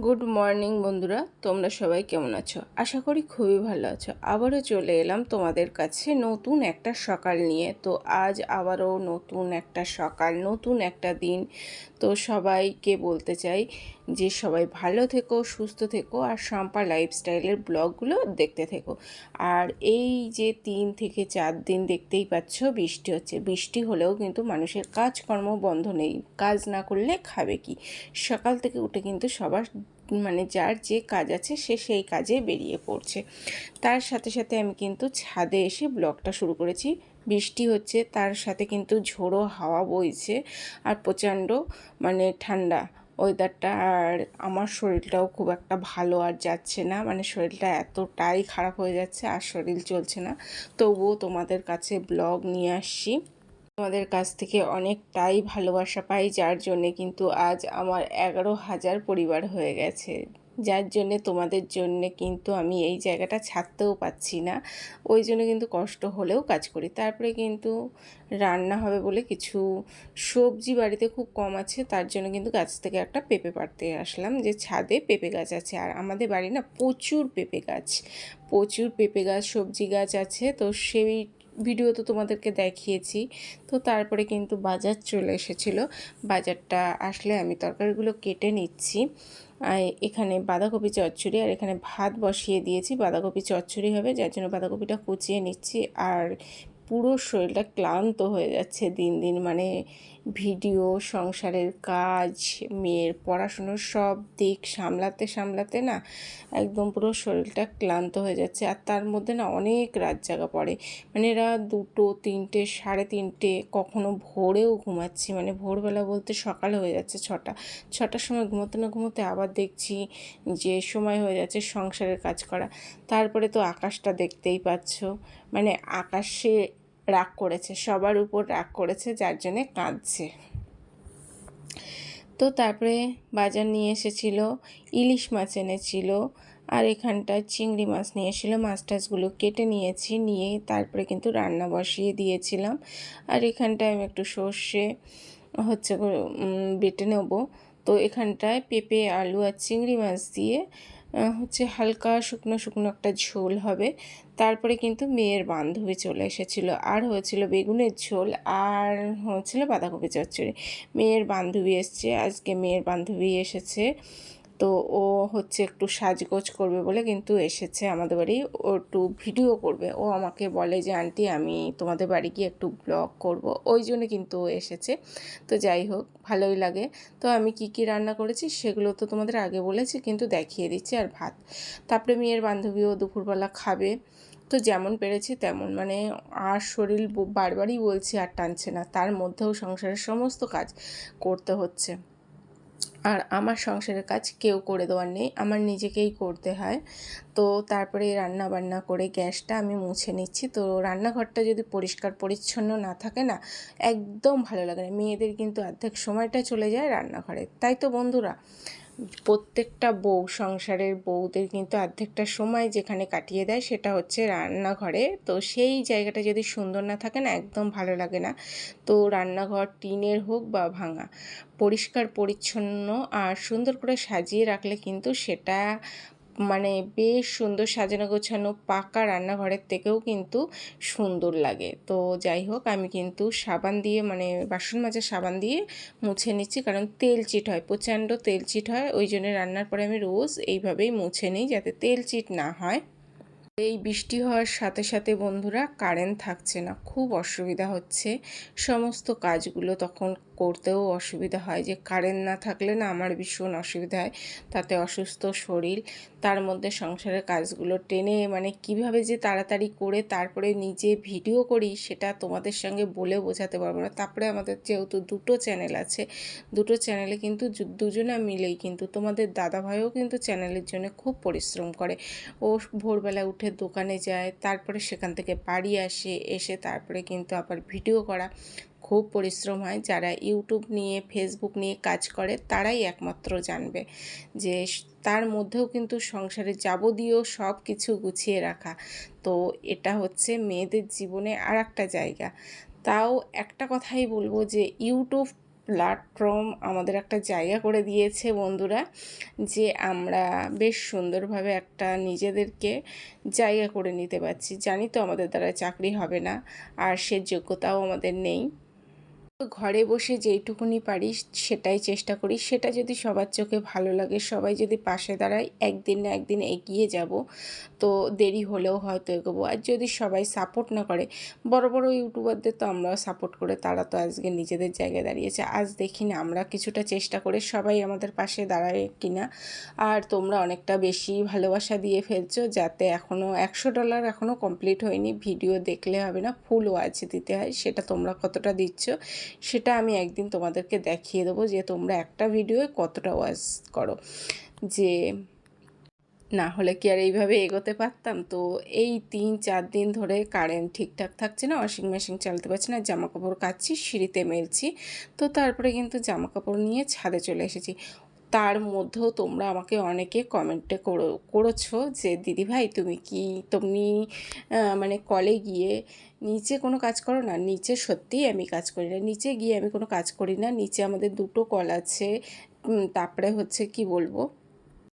Good morning বন্ধুরা, তোমরা সবাই কেমন আছো? আশা করি খুবই ভালো আছো। আবারও চলে এলাম তোমাদের কাছে নতুন একটা সকাল নিয়ে। তো আজ আবারও নতুন একটা সকাল, নতুন একটা দিন। তো সবাইকে বলতে চাই যে সবাই ভালো থেকো, সুস্থ থেকো আর শম্পা লাইফস্টাইলের ব্লগগুলো দেখতে থেকো। আর এই যে তিন থেকে চার দিন দেখতেই পাচ্ছ, বৃষ্টি হচ্ছে। বৃষ্টি হলেও কিন্তু মানুষের কাজকর্ম বন্ধ নেই। কাজ না করলে খাবে কি? সকাল থেকে উঠে কিন্তু সবার মানে যার যে কাজ আছে, সে সেই কাজে বেরিয়ে পড়ছে। তার সাথে সাথে আমি কিন্তু ছাদে এসে ব্লগটা শুরু করেছি। বৃষ্টি হচ্ছে, তার সাথে কিন্তু ঝোড়ো হাওয়া বইছে আর প্রচণ্ড মানে ঠান্ডা। ওয়েদারটা আর আমার শরীরটাও খুব একটা ভালো আর যাচ্ছে না। মানে শরীরটা এতটাই খারাপ হয়ে যাচ্ছে আর শরীর চলছে না। তবুও তোমাদের কাছে ব্লগ নিয়ে আসছি। তোমাদের কাছ থেকে অনেকটাই ভালোবাসা পাই, যার জন্যে কিন্তু আজ আমার এগারো হাজার পরিবার হয়ে গেছে। যার জন্যে তোমাদের জন্যে কিন্তু আমি এই জায়গাটা ছাড়তেও পাচ্ছি না। ওই জন্য কিন্তু কষ্ট হলেও কাজ করি। তারপরে কিন্তু রান্না হবে বলে কিছু সবজি বাড়িতে খুব কম আছে। তার জন্য কিন্তু গাছ থেকে একটা পেঁপে পাড়তে আসলাম যে ছাদে পেঁপে গাছ আছে। আর আমাদের বাড়ি না প্রচুর পেঁপে গাছ, প্রচুর পেঁপে গাছ, সবজি গাছ আছে। তো সেই ভিডিও তো তোমাদেরকে দেখিয়েছি। তো তারপরে কিন্তু বাজার চলে এসেছিল। বাজারটা আসলে আমি তরকারিগুলো কেটে নিচ্ছি। এখানে বাঁধাকপি চচ্চড়ি, আর এখানে ভাত বসিয়ে দিয়েছি। বাঁধাকপি চচ্চড়ি হবে, যার জন্য বাঁধাকপিটা কুচিয়ে নিচ্ছি। আর পুরো শরীরটা ক্লান্ত হয়ে যাচ্ছে দিন দিন। মানে ভিডিও, সংসারের কাজ, মেয়ের পড়াশুনোর সব দিক সামলাতে সামলাতে না একদম পুরো শরীরটা ক্লান্ত হয়ে যাচ্ছে। আর তার মধ্যে না অনেক রাত জাগা পড়ে। মানে এরা দুটো, তিনটে, সাড়ে তিনটে কখনো ভোরেও ঘুমাচ্ছি। মানে ভোরবেলা বলতে সকাল হয়ে যাচ্ছে ছটা। ছটার সময় ঘুমোতে না ঘুমোতে আবার দেখছি যে সময় হয়ে যাচ্ছে সংসারের কাজ করা। তারপরে তো আকাশটা দেখতেই পাচ্ছ। মানে আকাশে রাগ করেছে, সবার উপর রাগ করেছে, যার জন্যে কাঁদছে। তো তারপরে বাজার নিয়ে এসেছিল, ইলিশ মাছ এনেছিল, আর এখানটায় চিংড়ি মাছ নিয়ে এসেছিল। মাছ টাছগুলো কেটে নিয়েছি, নিয়ে তারপরে কিন্তু রান্না বসিয়ে দিয়েছিলাম। আর এখানটায় আমি একটু সর্ষে হচ্ছে বেটে নেব। তো এখানটায় পেঁপে, আলু আর চিংড়ি মাছ দিয়ে হচ্ছে হালকা শুকনো শুকনো একটা ঝোল হবে। তারপরে কিন্তু মেয়ের বান্ধবী চলে এসেছিল। আর হয়েছিল বেগুনের ঝোল আর হয়েছিল বাঁধাকপি চচ্চড়ি। মেয়ের বান্ধবী এসছে। আজকে মেয়ের বান্ধবী এসেছে। তো ও হচ্ছে একটু সাজগোজ করবে বলে কিন্তু এসেছে আমাদের বাড়ি। ও একটু ভিডিও করবে। ও আমাকে বলে যে, আন্টি, আমি তোমাদের বাড়ি গিয়ে একটু ব্লগ করব। ওই জন্য কিন্তু ও এসেছে। তো যাই হোক, ভালোই লাগে। তো আমি কি কি রান্না করেছি সেগুলো তো তোমাদের আগে বলেছি, কিন্তু দেখিয়ে দিচ্ছি আর ভাত। তারপরে মেয়ের বান্ধবীও দুপুরবেলা খাবে। তো যেমন পেরেছি তেমন। মানে আর শরীর বারবারই বলছি আর টানছে না। তার মধ্যেও সংসারের সমস্ত কাজ করতে হচ্ছে। আর আমার সংসারের কাজ কেউ করে দেওয়ার নেই, আমার নিজেকেই করতে হয়। তো তারপরে রান্না বান্না করে গ্যাসটা আমি মুছে নিচ্ছি। তো রান্নাঘরটা যদি পরিষ্কার পরিচ্ছন্ন না থাকে না, একদম ভালো লাগে না। মেয়েদের কিন্তু অর্ধেক সময়টা চলে যায় রান্নাঘরে। তাই তো বন্ধুরা প্রত্যেকটা বউ, সংসারের বউদের কিন্তু অর্ধেকটা সময় যেখানে কাটিয়ে দেয় সেটা হচ্ছে রান্নাঘরে। তো সেই জায়গাটা যদি সুন্দর না থাকে না, একদম ভালো লাগে না। তো রান্নাঘর টিনের হোক বা ভাঙা, পরিষ্কার, পরিচ্ছন্ন আর সুন্দর করে সাজিয়ে রাখলে কিন্তু সেটা মানে বেশ সুন্দর সাজানো গোছানো পাকা রান্নাঘরের থেকেও কিন্তু সুন্দর লাগে। তো যাই হোক, আমি কিন্তু সাবান দিয়ে মানে বাসন মাজার সাবান দিয়ে মুছে নিচ্ছি, কারণ তেল চিট হয়, প্রচণ্ড তেল চিট হয়। ওই জন্য রান্নার পরে আমি রোজ এইভাবেই মুছে নিই যাতে তেল চিট না হয়। এই বৃষ্টি হওয়ার সাথে সাথে বন্ধুরা কারেন্ট থাকছে না, খুব অসুবিধা হচ্ছে। সমস্ত কাজগুলো তখন করতেও অসুবিধা হয় যে কারেন্ট না থাকলে না আমার ভীষণ অসুবিধা হয়। তাতে অসুস্থ শরীর, তার মধ্যে সংসারের কাজগুলো টেনে মানে কীভাবে যে তাড়াতাড়ি করে তারপরে নিজে ভিডিও করি সেটা তোমাদের সঙ্গে বলে বোঝাতে পারব না। তারপরে আমাদের যেহেতু দুটো চ্যানেল আছে, দুটো চ্যানেলে কিন্তু দুজনে মিলেই কিন্তু তোমাদের দাদা ভাইও কিন্তু চ্যানেলের জন্য খুব পরিশ্রম করে। ও ভোরবেলা উঠে দোকানে যায়, তারপরে সেখান থেকে বাড়ি আসে, এসে তারপরে কিন্তু আবার ভিডিও করা। খুব পরিশ্রম হয়। যারা ইউটিউব নিয়ে ফেসবুক নিয়ে কাজ করে, তারাই একমাত্র জানবে যে তার মধ্যেও কিন্তু সংসারে যাবতীয় সব কিছু গুছিয়ে রাখা। তো এটা হচ্ছে মেয়েদের জীবনে আর একটা জায়গা। তাও একটা কথাই বলব যে ইউটিউব প্ল্যাটফর্ম আমাদের একটা জায়গা করে দিয়েছে বন্ধুরা, যে আমরা বেশ সুন্দরভাবে একটা নিজেদেরকে জায়গা করে নিতে পারছি। জানি তো আমাদের দ্বারা চাকরি হবে না, আর সে যোগ্যতাও আমাদের নেই। ঘরে বসে যেইটুকুনি পারি সেটাই চেষ্টা করি সেটা যদি সবার চোখে ভালো লাগে, সবাই যদি পাশে দাঁড়ায়, একদিন না একদিন এগিয়ে যাব। তো দেরি হলেও হয়তো এগোবো। আর যদি সবাই সাপোর্ট না করে, বড় বড় ইউটিউবারদের তো আমরাও সাপোর্ট করে, তারা তো আজকে নিজেদের জায়গায় দাঁড়িয়েছে। আজ দেখি না, আমরা কিছুটা চেষ্টা করে সবাই আমাদের পাশে দাঁড়ায় কিনা। আর তোমরা অনেকটা বেশি ভালোবাসা দিয়ে ফেলছো, যাতে এখনও একশো ডলার এখনও কমপ্লিট হয়নি। ভিডিও দেখলে হবে না ফুল ওয়াচ দিতে হয়, সেটা তোমরা কতটা দিচ্ছ সেটা আমি একদিন তোমাদেরকে দেখিয়ে দেবো যে তোমরা একটা ভিডিওয়ে কতটা ওয়াজ করো। যে না হলে কি আর এইভাবে এগোতে পারতাম? তো এই তিন চার দিন ধরে কারেন্ট ঠিকঠাক থাকছে না ওয়াশিং মেশিন চালাতে পারছি না, জামা কাপড় কাচ্ছি, সিঁড়িতে মেলছি, তো তারপরে কিন্তু জামা কাপড় নিয়ে ছাদে চলে এসেছি। তার মধ্যেও তোমরা আমাকে অনেকে কমেন্টে করো, করেছ যে দিদিভাই তুমি কি, তুমি মানে কলে গিয়ে নিচে কোনো কাজ করো না? নিচে সত্যিই আমি কাজ করি না। নিচে গিয়ে আমি কোনো কাজ করি না। নিচে আমাদের দুটো কল আছে। তারপরে হচ্ছে কি বলব?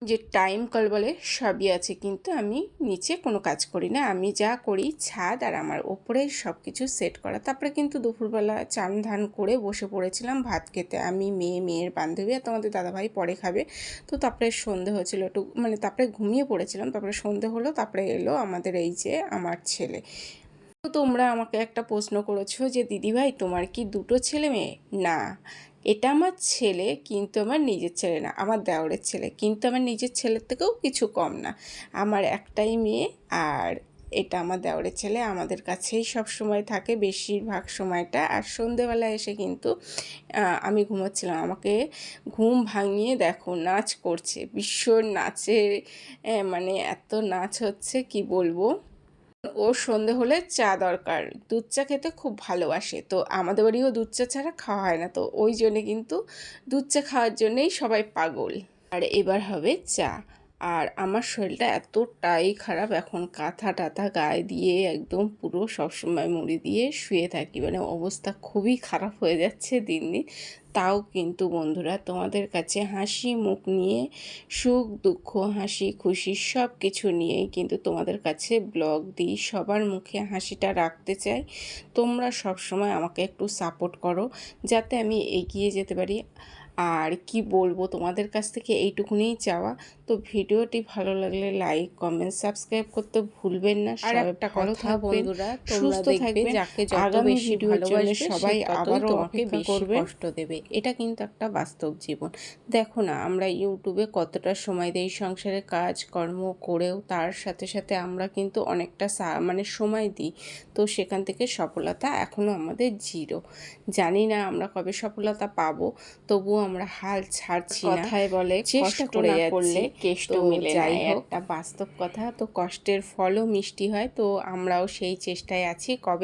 যে টাইম কল বলে সবই আছে, কিন্তু আমি নিচে কোনো কাজ করি না। আমি যা করি ছাদ আর আমার ওপরে সব কিছু সেট করা। তারপরে কিন্তু দুপুরবেলা চান ধান করে বসে পড়েছিলাম ভাত খেতে। আমি মেয়ে, মেয়ের বান্ধবী আর তোমাদের দাদাভাই পরে খাবে। তো তারপরে সন্ধে হয়েছিল একটু মানে তারপরে ঘুমিয়ে পড়েছিলাম। তারপরে সন্ধে হলো, তারপরে এলো আমাদের এই যে আমার ছেলে। তো তোমরা আমাকে একটা প্রশ্ন করেছ যে, দিদিভাই, তোমার কি দুটো ছেলে মেয়ে? না। এটা আমার ছেলে, কিন্তু আমার নিজের ছেলে না, আমার দেওরের ছেলে। কিন্তু আমার নিজের ছেলের থেকেও কিছু কম না। আমার একটাই মেয়ে আর এটা আমার দেওরের ছেলে। আমাদের কাছেই সব সময় থাকে, বেশিরভাগ সময়টা। আর সন্ধেবেলা এসে কিন্তু আমি ঘুমাচ্ছিলাম। আমাকে ঘুম ভাঙিয়ে দেখো, নাচ করছে। বিশ্বর নাচে মানে এত নাচ হচ্ছে, কি বলব? ওর সন্ধে হলে চা দরকার। দুধ চা খেতে খুব ভালোবাসে। তো আমাদের বাড়িও দুধ চা ছাড়া খাওয়া হয় না। তো ওই জন্যে কিন্তু দুধ চা খাওয়ার জন্যেই সবাই পাগল। আর এবার হবে চা। আর আমার শরীরটা এতটাই খারাপ, এখন কাঁথা টাথা গায়ে দিয়ে একদম পুরো সবসময় মুড়ি দিয়ে শুয়ে থাকি। মানে অবস্থা খুবই খারাপ হয়ে যাচ্ছে দিন দিন। তাও কিন্তু বন্ধুরা, তোমাদের কাছে হাসি মুখ নিয়ে, সুখ, দুঃখ, হাসি, খুশি সব কিছু নিয়েই কিন্তু তোমাদের কাছে ব্লগ দিই। সবার মুখে হাসিটা রাখতে চাই। তোমরা সব সময় আমাকে একটু সাপোর্ট করো, যাতে আমি এগিয়ে যেতে পারি। আর কি বলব তোমাদের কাছ থেকে এইটুকুনিই চাওয়া। তো ভিডিওটি ভালো লাগলে লাইক কমেন্ট সাবস্ক্রাইব করতে ভুলবেন না। আর একটা কথা বন্ধুরা সুস্থ থাকবে যাকে যত বেশি ভালোবাসবে সবাই আবারও তোমাকে বেশি কষ্ট দেবে। এটা কিন্তু একটা বাস্তব জীবন। দেখো না আমরা ইউটিউবে কতটা সময় দেই সংসারে কাজ কর্ম করেও তার সাথে সাথে আমরা কিন্তু অনেকটা মানে সময় দিই। তো সেখান থেকে সফলতা এখনও আমাদের জিরো জানি না আমরা কবে সফলতা পাবো তবুও আমরা হাল ছাড়ছি না। কথায় বলে চেষ্টা করে করলে কেষ্ট মিলে যাই একটা বাস্তব কথা। তো কষ্টের ফলও মিষ্টি হয় তো আমরাও সেই চেষ্টায় আছি। কবে